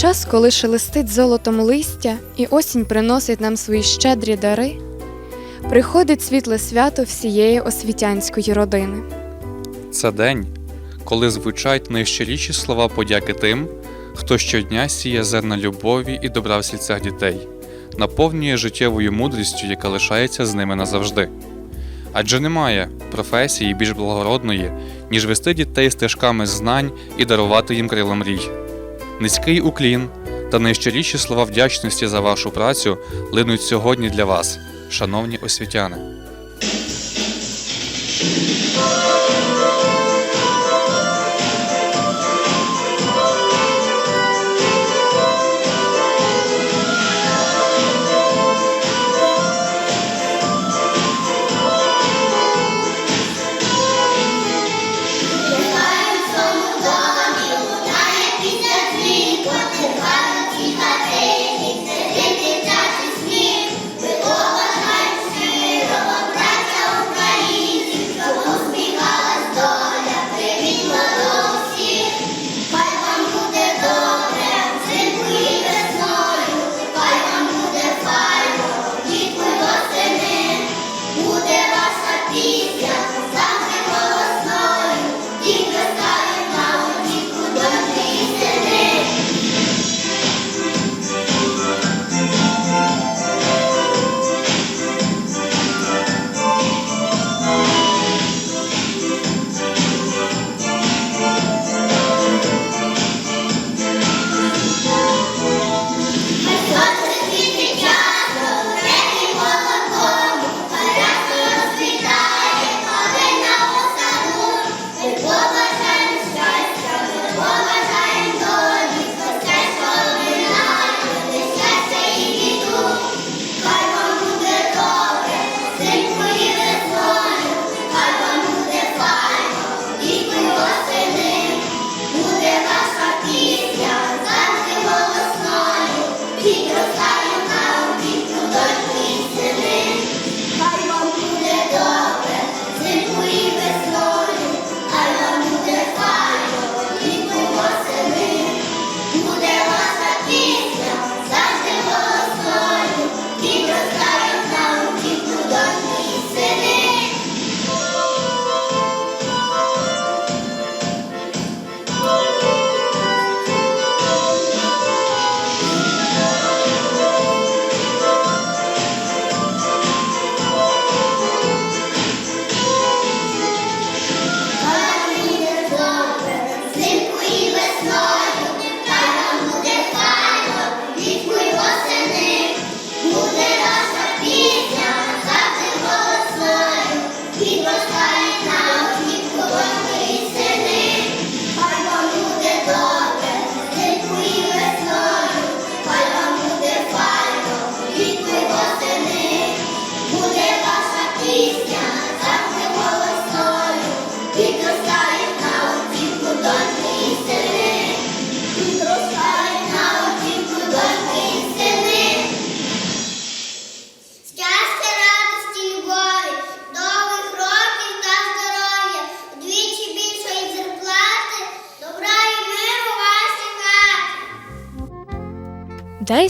час, коли шелестить золотом листя і осінь приносить нам свої щедрі дари, приходить світле свято всієї освітянської родини. Це день, коли звучать найщиріші слова подяки тим, хто щодня сіє зерна любові і добра в серцях дітей, наповнює життєвою мудрістю, яка лишається з ними назавжди. Адже немає професії більш благородної, ніж вести дітей стежками знань і дарувати їм крила мрій. Низький уклін та найщиріші слова вдячності за вашу працю линуть сьогодні для вас, шановні освітяни.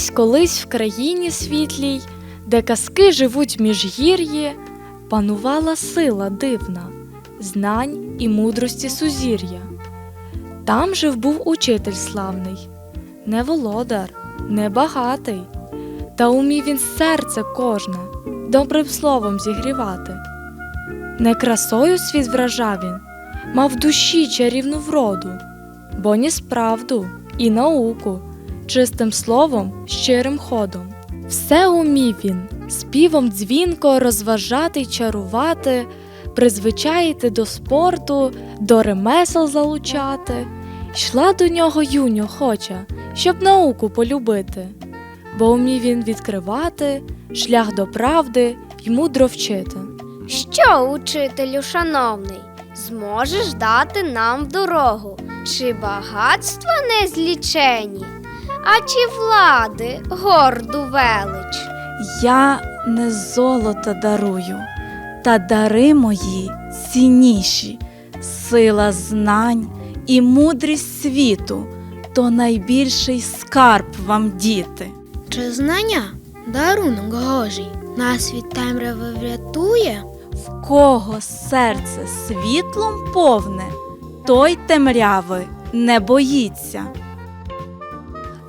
Десь колись в країні світлій, де казки живуть в міжгір'ї, панувала сила дивна, знань і мудрості сузір'я. Там жив був учитель славний, не володар, не багатий, та умів він серце кожне добрим словом зігрівати. Не красою світ вражав він, мав душі чарівну вроду, бо ніс правду і науку чистим словом, щирим ходом. Все умів він, співом дзвінко розважати й чарувати, призвичаїти до спорту, до ремесел залучати. Йшла до нього юнь охоча, щоб науку полюбити, бо умів він відкривати шлях до правди й мудро вчити. Що, учителю шановний, зможеш дати нам дорогу? Чи багатства незлічені, а чи влади горду велич? Я не золото дарую, та дари мої цінніші, сила знань і мудрість світу, то найбільший скарб вам, діти. Чи знання дарунок Гожий нас від темряви врятує? В кого серце світлом повне, той темряви не боїться.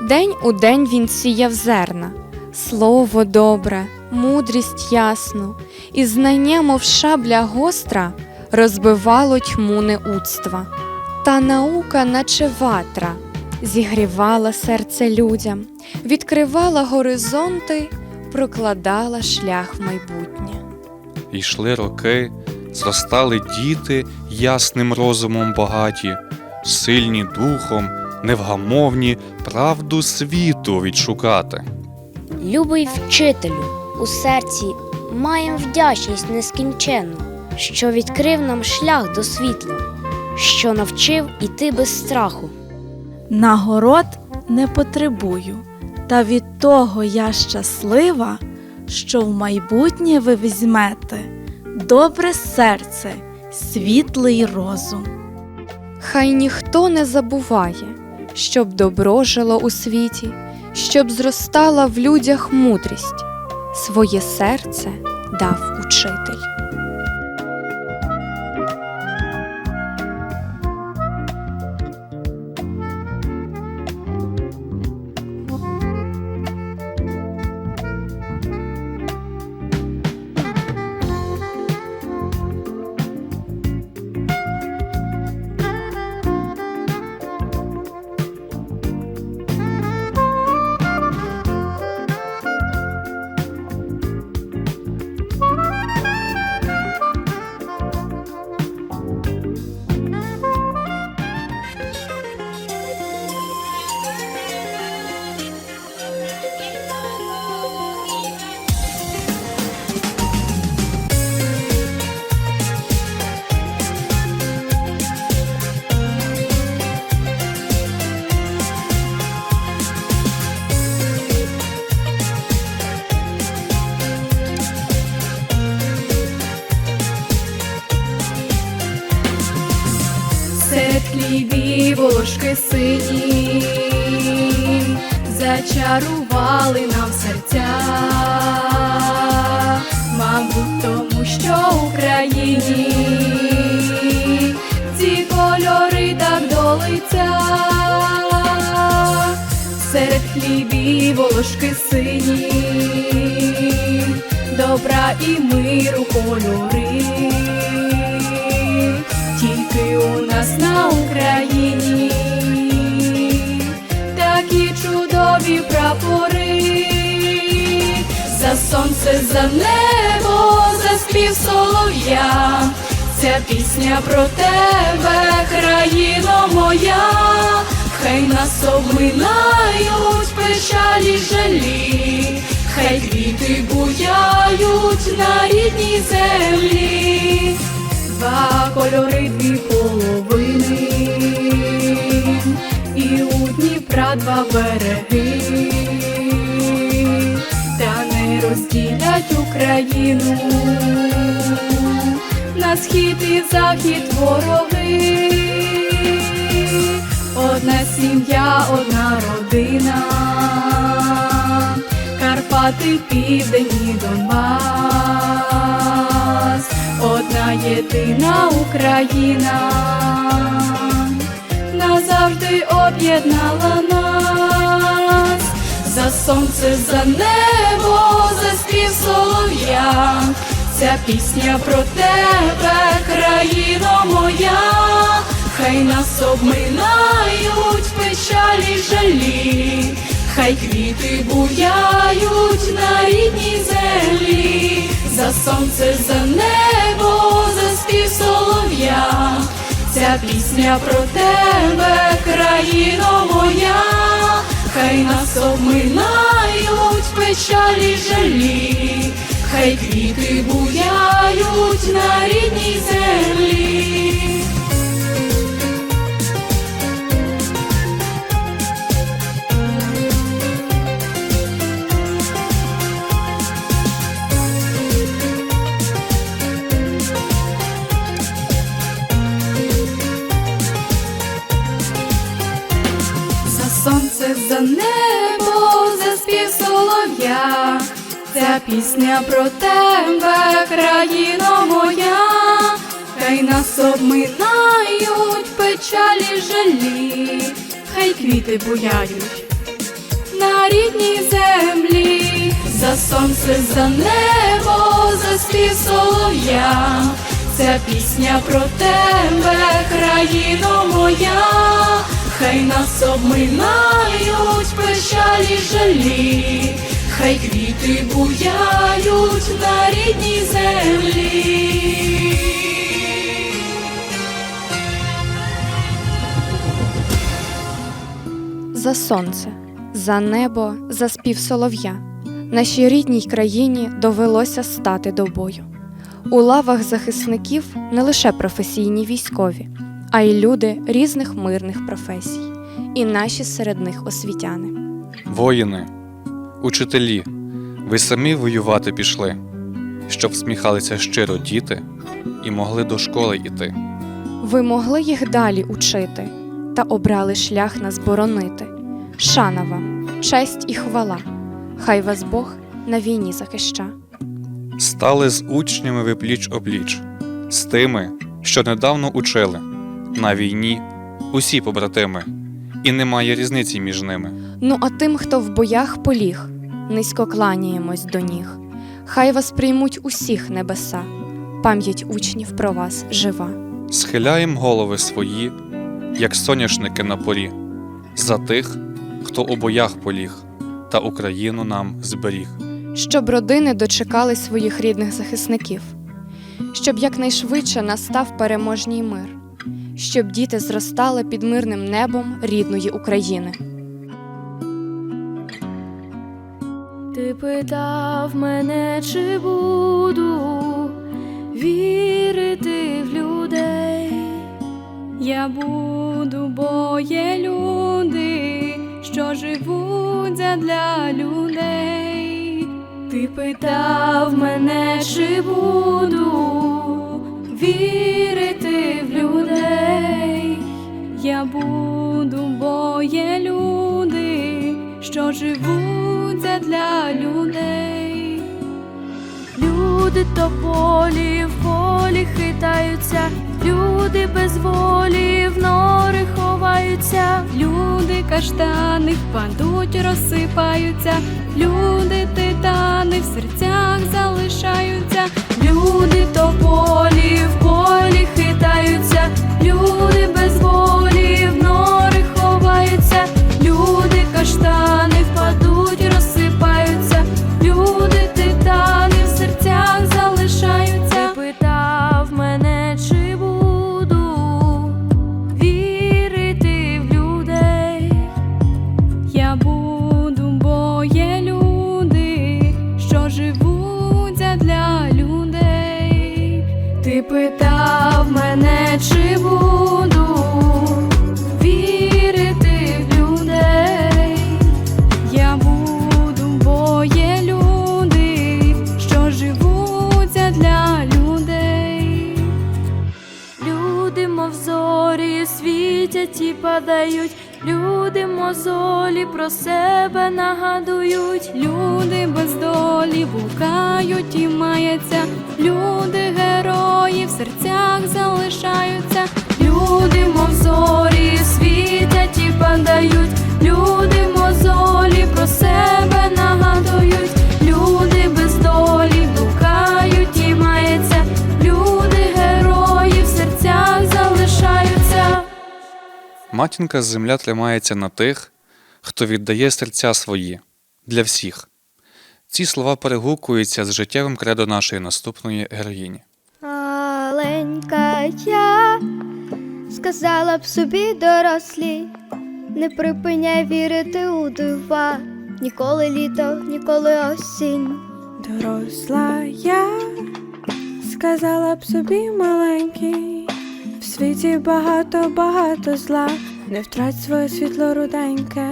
День у день він сіяв зерна, слово добре, мудрість ясну, і знання, мов шабля гостра, розбивало тьму неудства. Та наука, наче ватра, зігрівала серце людям, відкривала горизонти, прокладала шлях в майбутнє. Йшли роки, зростали діти ясним розумом багаті, сильні духом, невгамовні правду світу відшукати. Любий вчителю, у серці маєм вдячність нескінченну, що відкрив нам шлях до світла, що навчив іти без страху. Нагород не потребую, та від того я щаслива, що в майбутнє ви візьмете добре серце, світлий розум. Хай ніхто не забуває, щоб добро жило у світі, щоб зростала в людях мудрість, своє серце дав учитель. Волошки сині зачарували нам серця, мабуть, тому що Україні ці кольори так до лиця. Серед хлібів волошки сині, добра і миру кольори у нас на Україні. Такі чудові прапори, за сонце, за небо, за спів солов'я. Ця пісня про тебе, країно моя, хай нас обминають печалі жалі, хай квіти буяють на рідній землі два кольори, дві половини, і у Дніпра два береги, та не розділять Україну. На схід і захід вороги, одна сім'я, одна родина, Карпати, Південь і Донбас, одна єдина Україна. Назавжди об'єднала нас. За сонце, за небо, за спів солов'я. Ця пісня про тебе, країно моя, хай нас обминають печалі жалі, хай квіти буяють на рідній землі, за сонце, за небо, за спів солов'я. Ця пісня про тебе, країно моя, хай нас обминають печалі жалі, хай квіти буяють на рідній землі. Небо, за спів солов'я. Ця пісня про тебе, країно моя, хай нас обминають печалі жалі, хай квіти буяють на рідній землі, за сонце, за небо, за спів солов'я. Ця пісня про тебе, країно моя, хай нас обминають печалі жалі, хай квіти буяють на рідній землі. За сонце, за небо, за спів солов'я. Нашій рідній країні довелося стати до бою. У лавах захисників не лише професійні військові, а й люди різних мирних професій, і наші серед них освітяни. Воїни, учителі, ви самі воювати пішли, щоб всміхалися щиро діти і могли до школи йти. Ви могли їх далі учити та обрали шлях нас боронити. Шана вам, честь і хвала, хай вас Бог на війні захища. Стали з учнями ви пліч опліч, з тими, що недавно учили. На війні усі побратими, і немає різниці між ними. Ну а тим, хто в боях поліг, низько кланяємось до ніг. Хай вас приймуть усіх небеса, пам'ять учнів про вас жива. Схиляєм голови свої, як соняшники на порі, за тих, хто у боях поліг, та Україну нам зберіг. щоб родини дочекали своїх рідних захисників, щоб якнайшвидше настав переможній мир, щоб діти зростали під мирним небом рідної України. Ти питав мене, чи буду вірити в людей. Я буду, бо є люди, що живуть для людей. Ти питав мене, чи буду вірити в людей. Для людей. Люди тополі в полі хитаються, люди без волі в нори ховаються, люди каштани впадуть, розсипаються, люди титани в серцях залишаються, люди тополі в полі хитаються, люди без волі в нори ховаються, люди каштани Матінка земля тримається на тих, хто віддає серця свої для всіх. Ці слова перегукуються з життєвим кредо нашої наступної героїні. Маленька я сказала б собі дорослі, не припиняй вірити у дива, ніколи літо, ніколи осінь. Доросла я сказала б собі маленький, світі багато, багато зла, не втрать своє світло руденьке.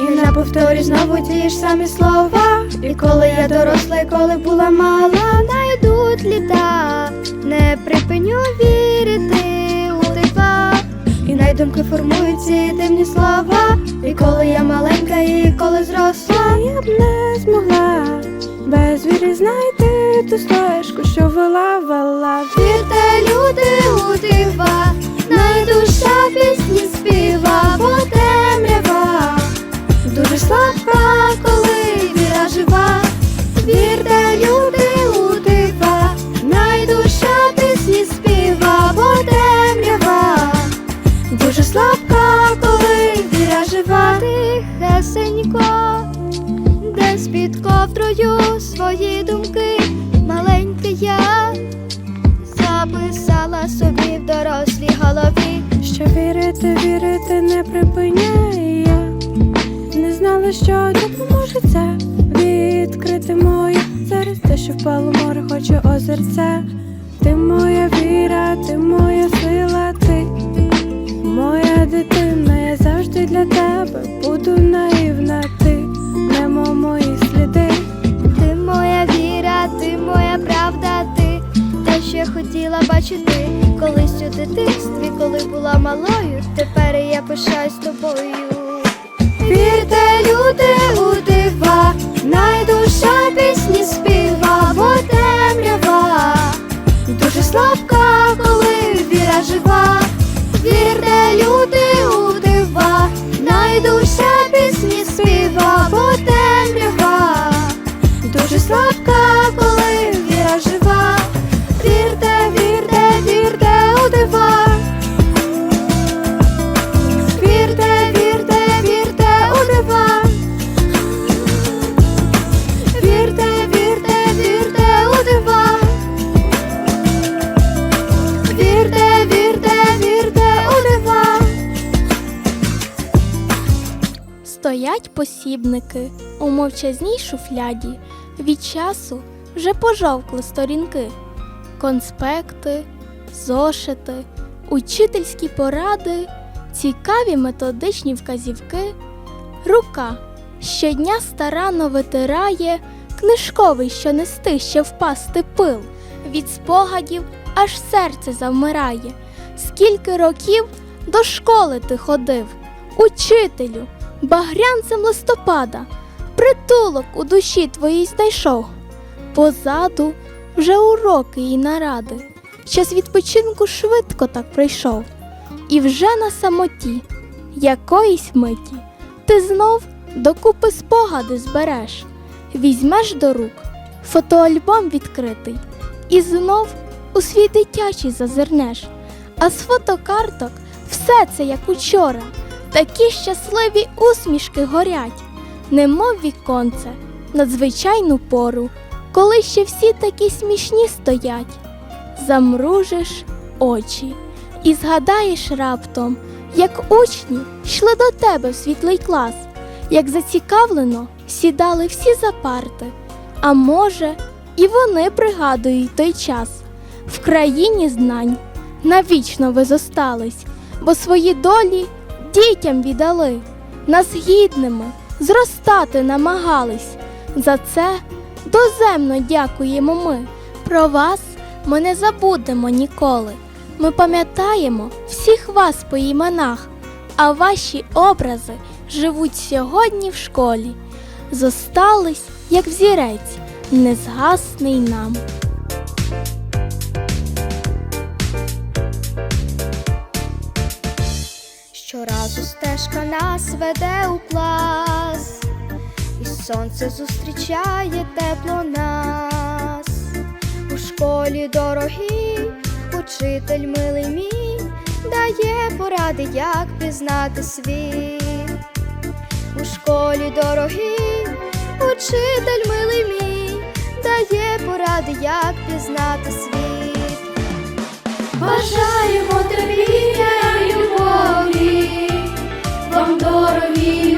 І на повторі знову ті ж самі слова. І коли я доросла, і коли була мала, найдуть літа, не припиню вірити у дива. І найдумки формують ці дивні слова. І коли я маленька, і коли зросла, я б не змогла без віри знайти ту стоєшку, що вела, вела. Вірте, люди у дива, найдуша пісні співа, бо темрява дуже слабка, голові. Що вірити, вірити не припиняє я. Не знала, що допоможе це відкрити моє серце, що впало море, хоче озерце. Ти моя віра, ти моя сила, ти моя дитина, я завжди для тебе буду наївна, ти немо мої сліди. Ти моя віра, ти моя правда, ти те, що я хотіла бачити колись у дитинстві, коли була малою. Тепер я пишаюсь тобою. Вірте, люди у дива, найдуша пісні мовчазній шуфляді. Від часу вже пожовкли сторінки, конспекти, зошити, учительські поради, цікаві методичні вказівки. Рука щодня старанно витирає книжковий, що не стиг ще впасти пил. Від спогадів аж серце завмирає. Скільки років до школи ти ходив, учителю, багрянцем листопада, притулок у душі твоїй знайшов. Позаду вже уроки і наради. Час відпочинку швидко так пройшов. І вже на самоті, якоїсь миті, ти знов докупи спогади збереш, візьмеш до рук фотоальбом відкритий, і знов у свій дитячий зазирнеш. А з фотокарток все це як учора, такі щасливі усмішки горять, немов віконце, надзвичайну пору, коли ще всі такі смішні стоять. Замружиш очі і згадаєш раптом, як учні йшли до тебе в світлий клас, як зацікавлено сідали всі за парти, а може, і вони пригадують той час. В країні знань навічно ви зостались, бо свої долі дітям віддали, нас гідними зростати намагались. За це доземно дякуємо ми. Про вас ми не забудемо ніколи. Ми пам'ятаємо всіх вас по іменах, а ваші образи живуть сьогодні в школі. Зостались, як взірець, незгасний нам. Щоразу стежка нас веде у клас, і сонце зустрічає тепло нас. У школі дорогий, учитель милий мій, дає поради, як пізнати світ. У школі дорогий, учитель милий мій, дає поради, як пізнати світ. Бажаємо терпіння і любові, вам дорогі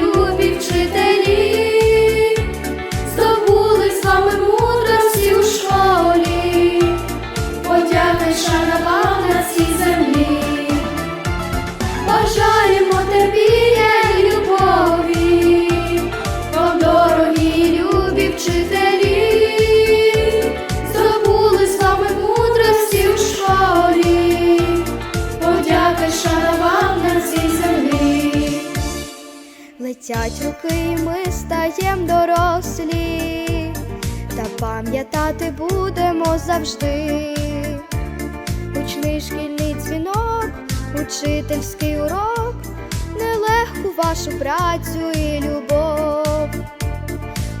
Летять роки, і ми стаєм дорослі, та пам'ятати будемо завжди. Гучний шкільний дзвінок, учительський урок, нелегку вашу працю і любов.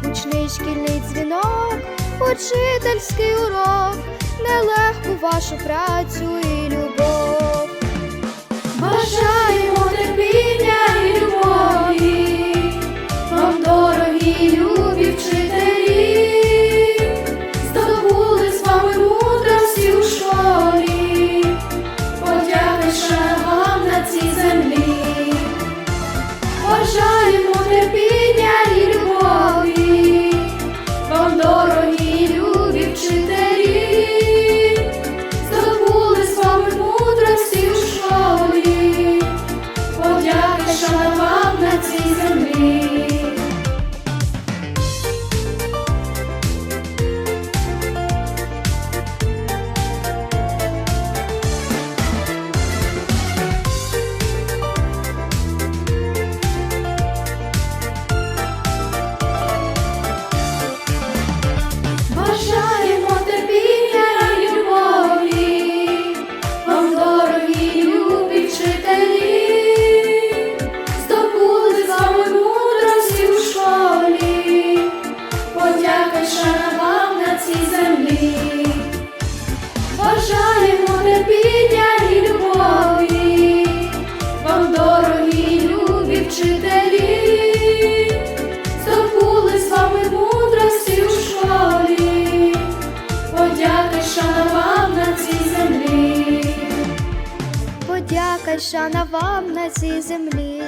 Гучний шкільний дзвінок, учительський урок, нелегку вашу працю і любов. Бажаємо терпіння і любові, шана вам на цій землі.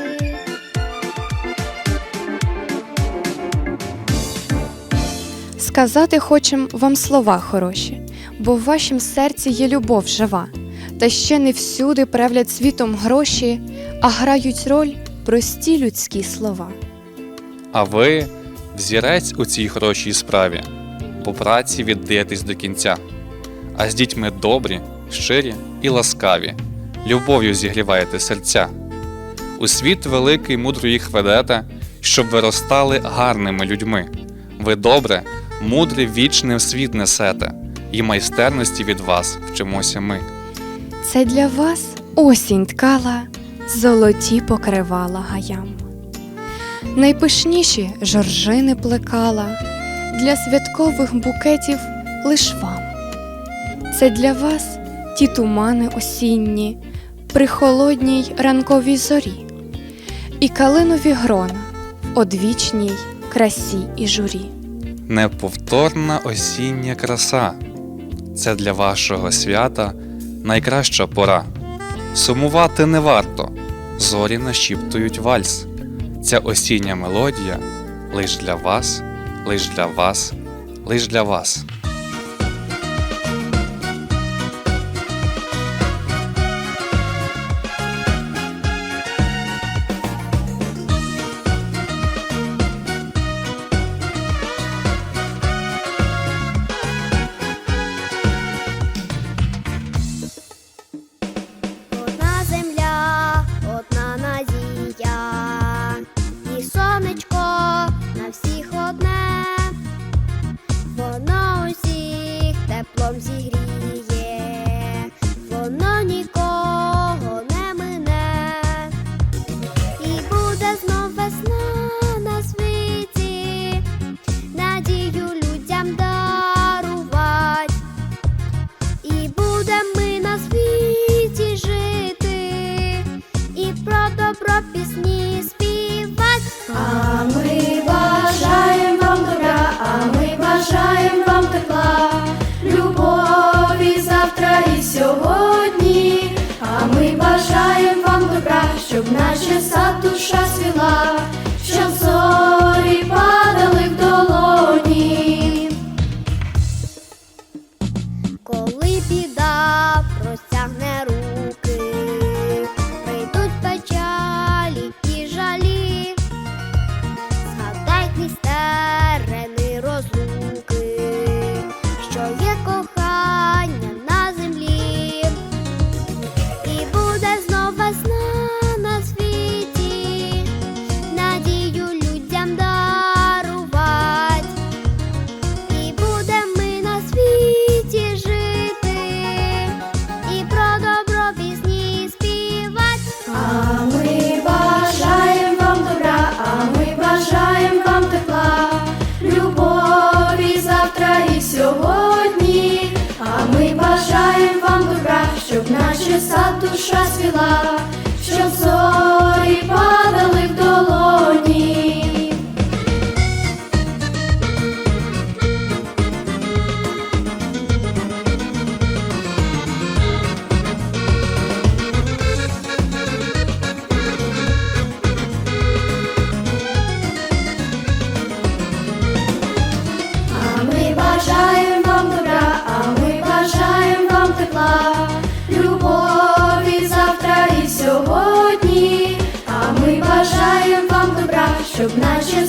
Сказати хочем вам слова хороші, бо в вашім серці є любов жива, та ще не всюди правлять світом гроші, а грають роль прості людські слова. А ви взірець у цій хорошій справі, по праці віддаєтесь до кінця, а з дітьми добрі, щирі і ласкаві, любов'ю зігріваєте серця. У світ великий мудро їх ведете, щоб виростали гарними людьми. Ви добре, мудре вічне в світ несете, і майстерності від вас вчимося ми. Це для вас осінь ткала, золоті покривала гаям. Найпишніші жоржини плекала, для святкових букетів лиш вам. Це для вас ті тумани осінні, при холодній ранковій зорі, і калинові грона одвічній красі і журі. Неповторна осіння краса. Це для вашого свята найкраща пора. Сумувати не варто, зорі нашіптують вальс. Ця осіння мелодія лиш для вас, лиш для вас, лиш для вас. Щоб наша сатуша свіла, душа свіла, щоб наші